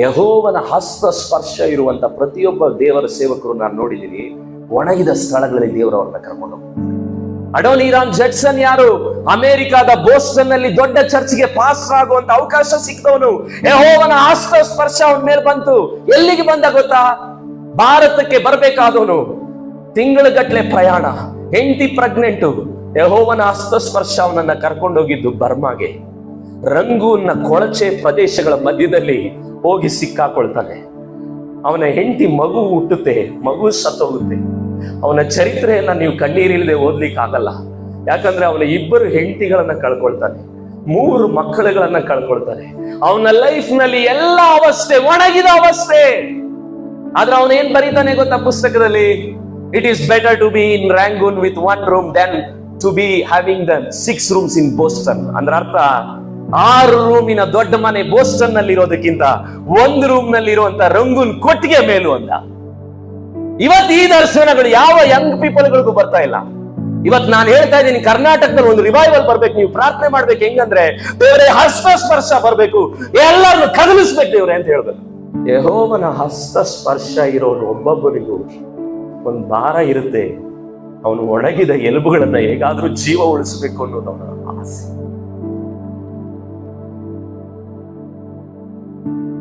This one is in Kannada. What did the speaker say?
ಯಹೋವನ ಹಸ್ತ ಸ್ಪರ್ಶ ಇರುವಂತ ಪ್ರತಿಯೊಬ್ಬ ದೇವರ ಸೇವಕರು ನಾನು ನೋಡಿದ್ದೀನಿ. ಒಣಗಿದ ಸ್ಥಳಗಳಲ್ಲಿ ದೇವರವ್ರನ್ನ ಕರ್ಕೊಂಡು ಅಡೋನಿರಾಮ್ ಜಡ್ಸನ್ ಯಾರು? ಅಮೆರಿಕಾದ ಬೋಸ್ಟನ್ನಲ್ಲಿ ದೊಡ್ಡ ಚರ್ಚ್ಗೆ ಪಾಸ್ ಆಗುವಂತ ಅವಕಾಶ ಸಿಕ್ತವನು. ಯಹೋವನ ಹಸ್ತ ಸ್ಪರ್ಶ ಅವನ ಮೇಲೆ ಬಂತು. ಎಲ್ಲಿಗೆ ಬಂದ ಗೊತ್ತಾ? ಭಾರತಕ್ಕೆ ಬರಬೇಕಾದವನು. ತಿಂಗಳಗಟ್ಲೆ ಪ್ರಯಾಣ. ಹೆಂಡತಿ ಪ್ರೆಗ್ನೆಂಟು. ಯಹೋವನ ಹಸ್ತ ಸ್ಪರ್ಶ ಅವನನ್ನ ಕರ್ಕೊಂಡೋಗಿದ್ದು ಬರ್ಮಾಗೆ. ರಂಗೂನ್ನ ಕೊಳಚೆ ಪ್ರದೇಶಗಳ ಮಧ್ಯದಲ್ಲಿ ಹೋಗಿ ಸಿಕ್ಕಾಕೊಳ್ತಾನೆ. ಅವನ ಹೆಂಡತಿ ಮಗು ಹುಟ್ಟುತ್ತೆ, ಮಗು ಸತ್ತೋಗುತ್ತೆ ಅವನ ಚರಿತ್ರೆಯನ್ನ ನೀವು ಕಣ್ಣೀರಿಲ್ಲದೆ ಓದ್ಲಿಕ್ಕೆ ಆಗಲ್ಲ ಯಾಕಂದ್ರೆ ಅವನ ಇಬ್ಬರು ಹೆಂಡತಿಗಳನ್ನ ಕಳ್ಕೊಳ್ತಾನೆ. ಮೂರು ಮಕ್ಕಳುಗಳನ್ನ ಕಳ್ಕೊಳ್ತಾನೆ. ಅವನ ಲೈಫ್ನಲ್ಲಿ ಎಲ್ಲ ಅವಸ್ಥೆ, ಒಣಗಿದ ಅವಸ್ಥೆ. ಆದ್ರೆ ಅವನ ಏನ್ ಬರೀತಾನೆ ಗೊತ್ತಾ ಪುಸ್ತಕದಲ್ಲಿ? It is better to be in Rangoon with one room then to be having than six rooms in Boston ಅಂದ್ರ ಅರ್ಥ? ಆರು ರೂಮಿನ ದೊಡ್ಡ ಮನೆ ಬೋಸ್ಟನ್ನಲ್ಲಿ ಇರೋದಕ್ಕಿಂತ ಒಂದು ರೂಮ್ನಲ್ಲಿ ಇರುವಂತ ರಂಗುನ್ ಕೊಟ್ಟಿಗೆ ಮೇಲು ಅಂತ ಇವತ್ತು ಈ ದರ್ಶನಗಳು ಯಾವ ಯಂಗ್ ಪೀಪಲ್ಗಳಿಗೂ ಬರ್ತಾ ಇಲ್ಲ. ಇವತ್ ನಾನು ಹೇಳ್ತಾ ಇದ್ದೀನಿ, ಕರ್ನಾಟಕದಲ್ಲಿ ಒಂದು ರಿವೈವಲ್ ಬರ್ಬೇಕು, ನೀವು ಪ್ರಾರ್ಥನೆ ಮಾಡ್ಬೇಕು, ಹೆಂಗಂದ್ರೆ ದೇವರೇ ಹಸ್ತ ಸ್ಪರ್ಶ ಬರ್ಬೇಕು, ಎಲ್ಲರನ್ನು ಕದಲಿಸ್ಬೇಕು ದೇವ್ರೆ ಅಂತ ಹೇಳ್ಬೇಕು. ಯಹೋವನ ಹಸ್ತ ಸ್ಪರ್ಶ ಇರೋನು ಒಬ್ಬೊಬ್ಬರಿಗೂ ಒಂದು ಭಾರ ಇರುತ್ತೆ. ಅವನು ಒಣಗಿದ ಎಲುಬುಗಳನ್ನ ಹೇಗಾದ್ರೂ ಜೀವ ಉಳಿಸ್ಬೇಕು ಅನ್ನೋದು ಅವನ ಆಸೆ. thank you.